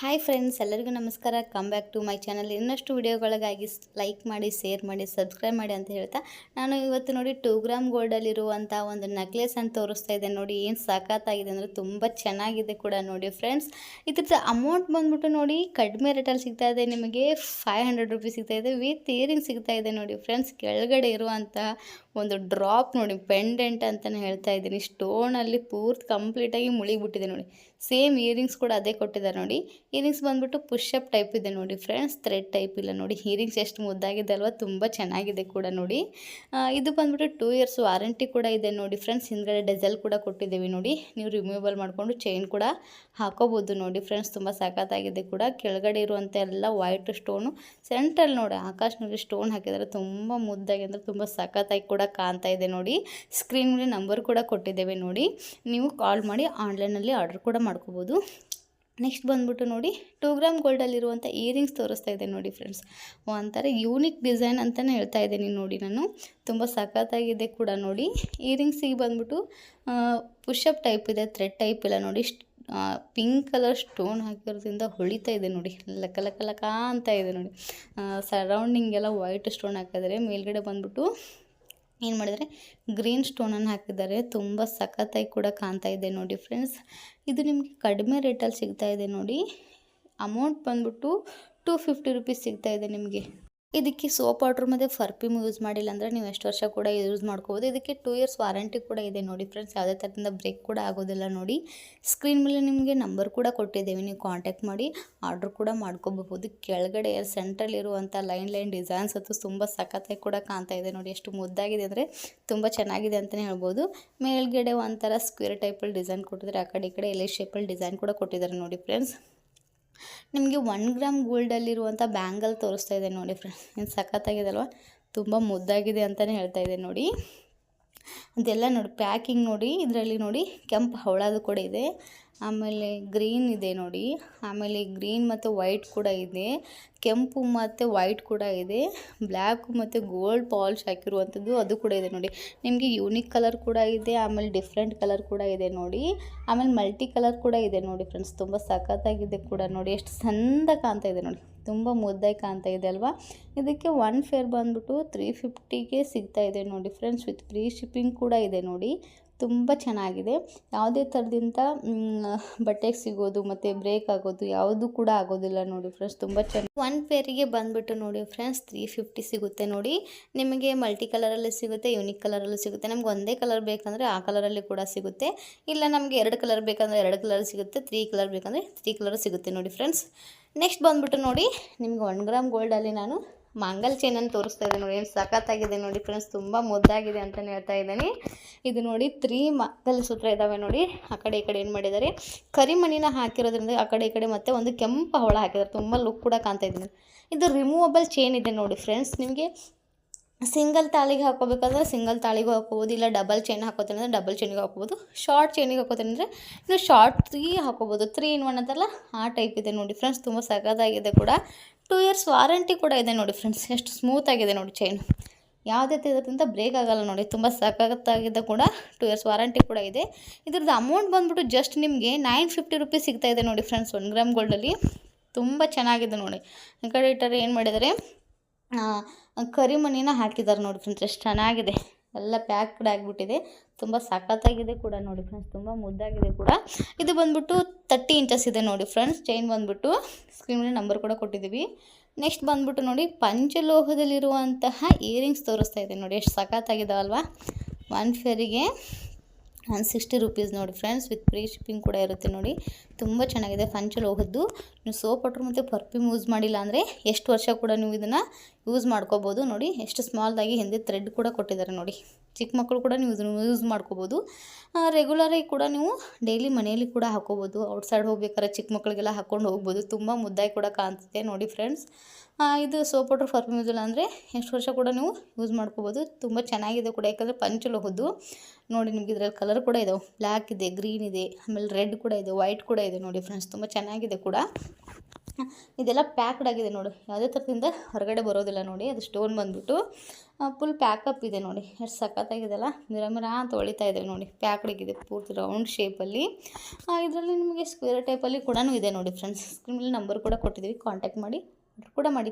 Hi friends ಎಲ್ಲರಿಗೂ ನಮಸ್ಕಾರ. Come back to my channel ಇನ್ನಷ್ಟು ವಿಡಿಯೋಗಳಿಗಾಗಿ ಲೈಕ್ ಮಾಡಿ ಶೇರ್ ಮಾಡಿ ಸಬ್ಸ್ಕ್ರೈಬ್ ಮಾಡಿ ಅಂತ ಹೇಳ್ತಾ ನಾನು ಇವತ್ತು ನೋಡಿ ಟೂ ಗ್ರಾಮ್ ಗೋಲ್ಡಲ್ಲಿರುವಂಥ ಒಂದು ನೆಕ್ಲೆಸ್ ಅಂತ ತೋರಿಸ್ತಾ ಇದೆ ನೋಡಿ ಏನು ಸಖತ್ತಾಗಿದೆ ಅಂದರೆ ತುಂಬ ಚೆನ್ನಾಗಿದೆ ಕೂಡ ನೋಡಿ ಫ್ರೆಂಡ್ಸ್ ಇದ್ರದ್ದು ಅಮೌಂಟ್ ಬಂದ್ಬಿಟ್ಟು ನೋಡಿ ಕಡಿಮೆ ರೇಟಲ್ಲಿ ಸಿಗ್ತಾ ಇದೆ. ನಿಮಗೆ ಫೈವ್ ಹಂಡ್ರೆಡ್ ರುಪೀಸ್ ಸಿಗ್ತಾ ಇದೆ. ವಿತ್ ಇಯರಿಂಗ್ ಸಿಗ್ತಾ ಇದೆ ನೋಡಿ ಫ್ರೆಂಡ್ಸ್ ಕೆಳಗಡೆ ಇರುವಂಥ ಒಂದು ಡ್ರಾಪ್ ನೋಡಿ ಪೆಂಡೆಂಟ್ ಅಂತಲೇ ಹೇಳ್ತಾ ಇದ್ದೀನಿ. ಸ್ಟೋನಲ್ಲಿ ಪೂರ್ತಿ ಕಂಪ್ಲೀಟಾಗಿ ಮುಳುಗಿಬಿಟ್ಟಿದೆ ನೋಡಿ. ಸೇಮ್ ಇಯರಿಂಗ್ಸ್ ಕೂಡ ಅದೇ ಕೊಟ್ಟಿದ್ದಾರೆ ನೋಡಿ. ಇಯರಿಂಗ್ಸ್ ಬಂದ್ಬಿಟ್ಟು ಪುಷಪ್ ಟೈಪ್ ಇದೆ ನೋಡಿ ಫ್ರೆಂಡ್ಸ್, ಥ್ರೆಡ್ ಟೈಪ್ ಇಲ್ಲ ನೋಡಿ. ಇಯರಿಂಗ್ಸ್ ಎಷ್ಟು ಮುದ್ದಾಗಿದೆ ಅಲ್ವಾ, ತುಂಬ ಚೆನ್ನಾಗಿದೆ ಕೂಡ ನೋಡಿ. ಇದು ಬಂದ್ಬಿಟ್ಟು ಟೂ ಇಯರ್ಸ್ ವಾರಂಟಿ ಕೂಡ ಇದೆ ನೋಡಿ ಫ್ರೆಂಡ್ಸ್. ಹಿಂದ್ಗಡೆ ಡೆಸೆಲ್ ಕೂಡ ಕೊಟ್ಟಿದ್ದೀವಿ ನೋಡಿ. ನೀವು ರಿಮೂವಲ್ ಮಾಡಿಕೊಂಡು ಚೈನ್ ಕೂಡ ಹಾಕೋಬೋದು ನೋಡಿ ಫ್ರೆಂಡ್ಸ್, ತುಂಬ ಸಖತ್ತಾಗಿದೆ ಕೂಡ. ಕೆಳಗಡೆ ಇರುವಂಥ ಎಲ್ಲ ವೈಟ್ ಸ್ಟೋನು. ಸೆಂಟ್ರಲ್ ನೋಡಿ, ಆಕಾಶ್ನಲ್ಲಿ ಸ್ಟೋನ್ ಹಾಕಿದರೆ ತುಂಬ ಮುದ್ದಾಗಿ ಅಂದರೆ ತುಂಬ ಸಖತ್ತಾಗಿ ಕೂಡ ಕಾಣ್ತಾ ಇದೆ ನೋಡಿ. ಸ್ಕ್ರೀನ್ ಮೇಲೆ ನಂಬರ್ ಕೂಡ ಕೊಟ್ಟಿದ್ದೇವೆ ನೋಡಿ. ನೀವು ಕಾಲ್ ಮಾಡಿ ಆನ್ಲೈನಲ್ಲಿ ಆರ್ಡರ್ ಕೂಡ ಮಾಡ್ಕೋಬೋದು. ನೆಕ್ಸ್ಟ್ ಬಂದ್ಬಿಟ್ಟು ನೋಡಿ ಟೂ ಗ್ರಾಮ್ ಗೋಲ್ಡಲ್ಲಿರುವಂಥ ಇಯರಿಂಗ್ಸ್ ತೋರಿಸ್ತಾ ಇದೆ ನೋಡಿ ಫ್ರೆಂಡ್ಸ್. ಒಂಥರ ಯೂನಿಕ್ ಡಿಸೈನ್ ಅಂತಲೇ ಹೇಳ್ತಾ ಇದ್ದೀನಿ ನೋಡಿ ನಾನು. ತುಂಬ ಸಖತ್ತಾಗಿದೆ ಕೂಡ ನೋಡಿ. ಇಯರಿಂಗ್ಸಿಗೆ ಬಂದ್ಬಿಟ್ಟು ಪುಷಪ್ ಟೈಪ್ ಇದೆ, ಥ್ರೆಡ್ ಟೈಪ್ ಇಲ್ಲ ನೋಡಿ. ಪಿಂಕ್ ಕಲರ್ ಸ್ಟೋನ್ ಹಾಕಿರೋದ್ರಿಂದ ಹೊಳಿತಾ ಇದೆ ನೋಡಿ. ಲಕ ಲಕ ಲಕ ಅಂತ ಇದೆ ನೋಡಿ. ಸರೌಂಡಿಂಗ್ ಎಲ್ಲ ವೈಟ್ ಸ್ಟೋನ್ ಹಾಕಿದರೆ ಮೇಲ್ಗಡೆ ಬಂದ್ಬಿಟ್ಟು ಏನು ಮಾಡಿದರೆ ಗ್ರೀನ್ ಸ್ಟೋನನ್ನು ಹಾಕಿದ್ದಾರೆ. ತುಂಬ ಸಖತ್ತಾಗಿ ಕೂಡ ಕಾಣ್ತಾ ಇದೆ ನೋಡಿ ಫ್ರೆಂಡ್ಸ್. ಇದು ನಿಮಗೆ ಕಡಿಮೆ ರೇಟಲ್ಲಿ ಸಿಗ್ತಾ ಇದೆ ನೋಡಿ. ಅಮೌಂಟ್ ಬಂದ್ಬಿಟ್ಟು ಟೂ ಫಿಫ್ಟಿ ರುಪೀಸ್ ಸಿಗ್ತಾ ಇದೆ ನಿಮಗೆ. ಇದಕ್ಕೆ ಸೋಪ್ ಪೌಡ್ರ್ ಮತ್ತು ಫರ್ಫ್ಯೂಮ್ ಯೂಸ್ ಮಾಡಿಲ್ಲ ಅಂದರೆ ನೀವು ಎಷ್ಟು ವರ್ಷ ಕೂಡ ಯೂಸ್ ಮಾಡ್ಕೋಬೋದು. ಇದಕ್ಕೆ ಟೂ ಇಯರ್ಸ್ ವಾರಂಟಿ ಕೂಡ ಇದೆ ನೋಡಿ ಫ್ರೆಂಡ್ಸ್ ಯಾವುದೇ ಥರದಿಂದ ಬ್ರೇಕ್ ಕೂಡ ಆಗೋದಿಲ್ಲ ನೋಡಿ. ಸ್ಕ್ರೀನ್ ಮೇಲೆ ನಿಮಗೆ ನಂಬರ್ ಕೂಡ ಕೊಟ್ಟಿದ್ದೇವೆ. ನೀವು ಕಾಂಟ್ಯಾಕ್ಟ್ ಮಾಡಿ ಆರ್ಡ್ರ್ ಕೂಡ ಮಾಡ್ಕೋಬಹುದು. ಕೆಳಗಡೆ ಸೆಂಟ್ರಲ್ ಇರುವಂಥ ಲೈನ್ ಲೈನ್ ಡಿಸೈನ್ಸ್ ಅದು ತುಂಬ ಸಖತ್ತಾಗಿ ಕೂಡ ಕಾಣ್ತಾ ಇದೆ ನೋಡಿ. ಎಷ್ಟು ಮುದ್ದಾಗಿದೆ ಅಂದರೆ ತುಂಬ ಚೆನ್ನಾಗಿದೆ ಅಂತಲೇ ಹೇಳ್ಬೋದು. ಮೇಲ್ಗಡೆ ಒಂಥರ ಸ್ಕ್ವೇರ್ ಟೈಪಲ್ಲಿ ಡಿಸೈನ್ ಕೊಟ್ಟಿದ್ದಾರೆ. ಆ ಕಡೆ ಈ ಕಡೆ ಎಲೆ ಶೇಪಲ್ಲಿ ಡಿಸೈನ್ ಕೂಡ ಕೊಟ್ಟಿದ್ದಾರೆ ನೋಡಿ ಫ್ರೆಂಡ್ಸ್ ನಿಮಗೆ ಒನ್ ಗ್ರಾಮ್ ಗೋಲ್ಡಲ್ಲಿರುವಂಥ ಬ್ಯಾಂಗಲ್ ತೋರಿಸ್ತಾ ಇದೆ ನೋಡಿ ಫ್ರೆಂಡ್ಸ್. ಏನು ಸಖತ್ತಾಗಿದೆ ಅಲ್ವಾ? ತುಂಬ ಮುದ್ದಾಗಿದೆ ಅಂತಲೇ ಹೇಳ್ತಾ ಇದೆ ನೋಡಿ. ಅದೆಲ್ಲ ನೋಡಿ ಪ್ಯಾಕಿಂಗ್ ನೋಡಿ, ಇದರಲ್ಲಿ ನೋಡಿ ಕೆಂಪು ಹವಳದು ಕೂಡ ಇದೆ. ಆಮೇಲೆ ಗ್ರೀನ್ ಇದೆ ನೋಡಿ. ಆಮೇಲೆ ಗ್ರೀನ್ ಮತ್ತು ವೈಟ್ ಕೂಡ ಇದೆ. ಕೆಂಪು ಮತ್ತು ವೈಟ್ ಕೂಡ ಇದೆ. ಬ್ಲ್ಯಾಕು ಮತ್ತು ಗೋಲ್ಡ್ ಪಾಲ್ಶ್ ಹಾಕಿರುವಂಥದ್ದು ಅದು ಕೂಡ ಇದೆ ನೋಡಿ. ನಿಮಗೆ ಯೂನಿಕ್ ಕಲರ್ ಕೂಡ ಇದೆ, ಆಮೇಲೆ ಡಿಫ್ರೆಂಟ್ ಕಲರ್ ಕೂಡ ಇದೆ ನೋಡಿ. ಆಮೇಲೆ ಮಲ್ಟಿ ಕಲರ್ ಕೂಡ ಇದೆ ನೋಡಿ ಫ್ರೆಂಡ್ಸ್ ತುಂಬ ಸಖತ್ತಾಗಿದೆ ಕೂಡ ನೋಡಿ. ಎಷ್ಟು ಚಂದ ಕಾಣ್ತಾ ಇದೆ ನೋಡಿ. ತುಂಬ ಮುದ್ದಾಗಿ ಕಾಣ್ತಾ ಇದೆ ಅಲ್ವಾ? ಇದಕ್ಕೆ ಒನ್ ಫೇರ್ ಬಂದ್ಬಿಟ್ಟು ತ್ರೀ ಫಿಫ್ಟಿಗೆ ಸಿಗ್ತಾ ಇದೆ ನೋಡಿ ಫ್ರೆಂಡ್ಸ್ ವಿತ್ ಫ್ರೀ ಶಿಪ್ಪಿಂಗ್ ಕೂಡ ಇದೆ ನೋಡಿ. ತುಂಬ ಚೆನ್ನಾಗಿದೆ. ಯಾವುದೇ ಥರದಿಂದ ಬಟ್ಟೆಗೆ ಸಿಗೋದು ಮತ್ತು ಬ್ರೇಕ್ ಆಗೋದು ಯಾವುದು ಕೂಡ ಆಗೋದಿಲ್ಲ ನೋಡಿ ಫ್ರೆಂಡ್ಸ್ ತುಂಬ ಚೆನ್ನಾಗಿ. ಒನ್ ಪೇರಿಗೆ ಬಂದುಬಿಟ್ಟು ನೋಡಿ ಫ್ರೆಂಡ್ಸ್ ತ್ರೀ ಫಿಫ್ಟಿ ಸಿಗುತ್ತೆ ನೋಡಿ. ನಿಮಗೆ ಮಲ್ಟಿ ಕಲರಲ್ಲಿ ಸಿಗುತ್ತೆ ಯೂನಿಕ್ ಕಲರಲ್ಲೂ ಸಿಗುತ್ತೆ. ನಮ್ಗೆ ಒಂದೇ ಕಲರ್ ಬೇಕಂದರೆ ಆ ಕಲರಲ್ಲಿ ಕೂಡ ಸಿಗುತ್ತೆ. ಇಲ್ಲ ನಮಗೆ ಎರಡು ಕಲರ್ ಬೇಕಂದರೆ ಎರಡು ಕಲರ್ ಸಿಗುತ್ತೆ ತ್ರೀ ಕಲರ್ ಬೇಕಂದರೆ ತ್ರೀ ಕಲರ್ ಸಿಗುತ್ತೆ ನೋಡಿ ಫ್ರೆಂಡ್ಸ್ ನೆಕ್ಸ್ಟ್ ಬಂದುಬಿಟ್ಟು ನೋಡಿ, ನಿಮ್ಗೆ ಒನ್ ಗ್ರಾಮ್ ಗೋಲ್ಡಲ್ಲಿ ನಾನು ಮಂಗಲ್ ಚೈನನ್ನು ತೋರಿಸ್ತಾ ಇದೆ ನೋಡಿ, ಏನು ಸಖತ್ತಾಗಿದೆ ನೋಡಿ ಫ್ರೆಂಡ್ಸ್ ತುಂಬ ಮುದ್ದಾಗಿದೆ ಅಂತಲೇ ಹೇಳ್ತಾ ಇದ್ದೀನಿ. ಇದು ನೋಡಿ ತ್ರೀ ಮಂಗಲ್ ಸೂತ್ರ ಇದ್ದಾವೆ ನೋಡಿ, ಆ ಕಡೆ ಈ ಕಡೆ ಏನು ಮಾಡಿದ್ದಾರೆ? ಕರಿಮಣಿನ ಹಾಕಿರೋದ್ರಿಂದ ಆ ಕಡೆ ಈ ಕಡೆ ಮತ್ತೆ ಒಂದು ಕೆಂಪು ಹೊಳ ಹಾಕಿದ್ದಾರೆ, ತುಂಬ ಲುಕ್ ಕೂಡ ಕಾಣ್ತಾ ಇದ್ದೀನಿ. ಇದು ರಿಮೂವಬಲ್ ಚೈನ್ ಇದೆ ನೋಡಿ ಫ್ರೆಂಡ್ಸ್ ನಿಮಗೆ ಸಿಂಗಲ್ ತಾಳಿಗೆ ಹಾಕೋಬೇಕಾದ್ರೆ ಸಿಂಗಲ್ ತಾಳಿಗೂ ಹಾಕೋಬೋದು ಇಲ್ಲ ಡಬಲ್ ಚೈನ್ ಹಾಕೋತೀನಿ ಅಂದರೆ ಡಬಲ್ ಚೈನಿಗೆ ಹಾಕೋಬೋದು ಶಾರ್ಟ್ ಚೈನಿಗೆ ಹಾಕೋತೀನಿ ಅಂದರೆ ಇನ್ನು ಶಾರ್ಟ್ ತ್ರೀ ಹಾಕೋಬೋದು ತ್ರೀ ಇನ್ ಒನ್ ಅಂತಲ್ಲ ಆ ಟೈಪ್ ಇದೆ ನೋಡಿ ಫ್ರೆಂಡ್ಸ್ ತುಂಬ ಸಖತ್ತಾಗಿದೆ ಕೂಡ. ಟೂ ಇಯರ್ಸ್ ವಾರಂಟಿ ಕೂಡ ಇದೆ ನೋಡಿ ಫ್ರೆಂಡ್ಸ್ ಎಷ್ಟು ಸ್ಮೂತ್ ಆಗಿದೆ ನೋಡಿ ಚೈನ್ ಯಾವುದೇ ಇದರಿಂದ ಬ್ರೇಕ್ ಆಗಲ್ಲ ನೋಡಿ, ತುಂಬ ಸಖತ್ತಾಗಿದೆ ಕೂಡ. ಟೂ ಇಯರ್ಸ್ ವಾರಂಟಿ ಕೂಡ ಇದೆ. ಇದ್ರದ್ದು ಅಮೌಂಟ್ ಬಂದ್ಬಿಟ್ಟು ಜಸ್ಟ್ ನಿಮಗೆ ನೈನ್ ಫಿಫ್ಟಿ ರುಪೀಸ್ ಸಿಗ್ತಾ ಇದೆ ನೋಡಿ ಫ್ರೆಂಡ್ಸ್ ಒನ್ ಗ್ರಾಮ್ ಗೋಲ್ಡಲ್ಲಿ ತುಂಬ ಚೆನ್ನಾಗಿದೆ ನೋಡಿ. ಕಡೆ ಇಟ್ಟರೆ ಏನು ಮಾಡಿದ್ದಾರೆ? ಕರಿಮಣಿನ ಹಾಕಿದ್ದಾರೆ ನೋಡಿ ಫ್ರೆಂಡ್ಸ್, ಎಷ್ಟು ಚೆನ್ನಾಗಿದೆ. ಎಲ್ಲ ಪ್ಯಾಕ್ ಕೂಡ ಆಗಿಬಿಟ್ಟಿದೆ. ತುಂಬ ಸಖತ್ತಾಗಿದೆ ಕೂಡ ನೋಡಿ ಫ್ರೆಂಡ್ಸ್, ತುಂಬ ಮುದ್ದಾಗಿದೆ ಕೂಡ. ಇದು ಬಂದ್ಬಿಟ್ಟು ತರ್ಟಿ ಇಂಚಸ್ ಇದೆ ನೋಡಿ ಫ್ರೆಂಡ್ಸ್ ಚೈನ್ ಬಂದ್ಬಿಟ್ಟು ಸ್ಕ್ರೀನ್ ಮೇಲೆ ನಂಬರ್ ಕೂಡ ಕೊಟ್ಟಿದ್ದೀವಿ. ನೆಕ್ಸ್ಟ್ ಬಂದ್ಬಿಟ್ಟು ನೋಡಿ ಪಂಚಲೋಹದಲ್ಲಿರುವಂತಹ ಇಯರಿಂಗ್ಸ್ ತೋರಿಸ್ತಾ ಇದೆ ನೋಡಿ, ಎಷ್ಟು ಸಖತ್ತಾಗಿದ್ದಾವಲ್ವಾ ಒನ್ ಫೇರಿಗೆ ಒನ್ ಸಿಕ್ಸ್ಟಿ ರುಪೀಸ್ ನೋಡಿ ಫ್ರೆಂಡ್ಸ್, ವಿತ್ ಫ್ರೀ ಶಿಪ್ಪಿಂಗ್ ಕೂಡ ಇರುತ್ತೆ ನೋಡಿ. ತುಂಬ ಚೆನ್ನಾಗಿದೆ ಪಂಚಲೋಹದ್ದು ನೀವು ಸೋಪ್ ವಾಟ್ರ್ ಮತ್ತು ಪರ್ಫ್ಯೂಮ್ ಯೂಸ್ ಮಾಡಿಲ್ಲ ಅಂದರೆ ಎಷ್ಟು ವರ್ಷ ಕೂಡ ನೀವು ಇದನ್ನು ಯೂಸ್ ಮಾಡ್ಕೋಬೋದು ನೋಡಿ. ಎಷ್ಟು ಸ್ಮಾಲ್ದಾಗಿ ಹಿಂದೆ ಥ್ರೆಡ್ ಕೂಡ ಕೊಟ್ಟಿದ್ದಾರೆ ನೋಡಿ. ಚಿಕ್ಕ ಮಕ್ಕಳು ಕೂಡ ನೀವು ಇದನ್ನು ಯೂಸ್ ಮಾಡ್ಕೋಬೋದು. ರೆಗ್ಯುಲರಾಗಿ ಕೂಡ ನೀವು ಡೈಲಿ ಮನೆಯಲ್ಲಿ ಕೂಡ ಹಾಕೋಬೋದು. ಔಟ್ಸೈಡ್ ಹೋಗ್ಬೇಕಾದ್ರೆ ಚಿಕ್ಕ ಮಕ್ಕಳಿಗೆಲ್ಲ ಹಾಕ್ಕೊಂಡು ಹೋಗ್ಬೋದು. ತುಂಬ ಮುದ್ದಾಗಿ ಕೂಡ ಕಾಣ್ತಿದೆ ನೋಡಿ ಫ್ರೆಂಡ್ಸ್ ಇದು ಸೋಪ್ ವಾಟರ್ ಪರ್ಫ್ಯೂಮ್ ಅಂದರೆ ಎಷ್ಟು ವರ್ಷ ಕೂಡ ನೀವು ಯೂಸ್ ಮಾಡ್ಕೋಬೋದು. ತುಂಬ ಚೆನ್ನಾಗಿದೆ ಕೂಡ, ಯಾಕಂದರೆ ಪಂಚಲೋಹದ್ದು. ನೋಡಿ ನಿಮ್ಗೆ ಇದ್ರಲ್ಲಿ ಕಲರ್ ಕೂಡ ಇದಾವೆ ಬ್ಲ್ಯಾಕ್ ಇದೆ ಗ್ರೀನ್ ಇದೆ, ಆಮೇಲೆ ರೆಡ್ ಕೂಡ ಇದೆ ವೈಟ್ ಕೂಡ ಇದೆ ನೋಡಿ ಫ್ರೆಂಡ್ಸ್ ತುಂಬ ಚೆನ್ನಾಗಿದೆ ಕೂಡ. ಇದೆಲ್ಲ ಪ್ಯಾಕ್ಡ್ ಆಗಿದೆ ನೋಡಿ. ಯಾವುದೇ ಥರದಿಂದ ಹೊರಗಡೆ ಬರೋದಿಲ್ಲ ನೋಡಿ. ಅದು ಸ್ಟೋನ್ ಬಂದುಬಿಟ್ಟು ಫುಲ್ ಪ್ಯಾಕಪ್ ಇದೆ ನೋಡಿ. ಎಷ್ಟು ಸಖತ್ತಾಗಿದೆಲ್ಲ ಮಿರ ಮಿರ ಅಂತ ಹೊಳಿತಾ ಇದೆ ನೋಡಿ. ಪ್ಯಾಕ್ಡಿಗಿದೆ ಪೂರ್ತಿ ರೌಂಡ್ ಶೇಪಲ್ಲಿ ಇದರಲ್ಲಿ ನಿಮಗೆ ಸ್ಕ್ವೇರ್ ಟೈಪಲ್ಲಿ ಕೂಡ ಇದೆ ನೋಡಿ ಫ್ರೆಂಡ್ಸ್ ಸ್ಕ್ರೀನಲ್ಲಿ ನಂಬರ್ ಕೂಡ ಕೊಟ್ಟಿದ್ದೀವಿ. ಕಾಂಟ್ಯಾಕ್ಟ್ ಮಾಡಿ ಕೂಡ ಮಾಡಿ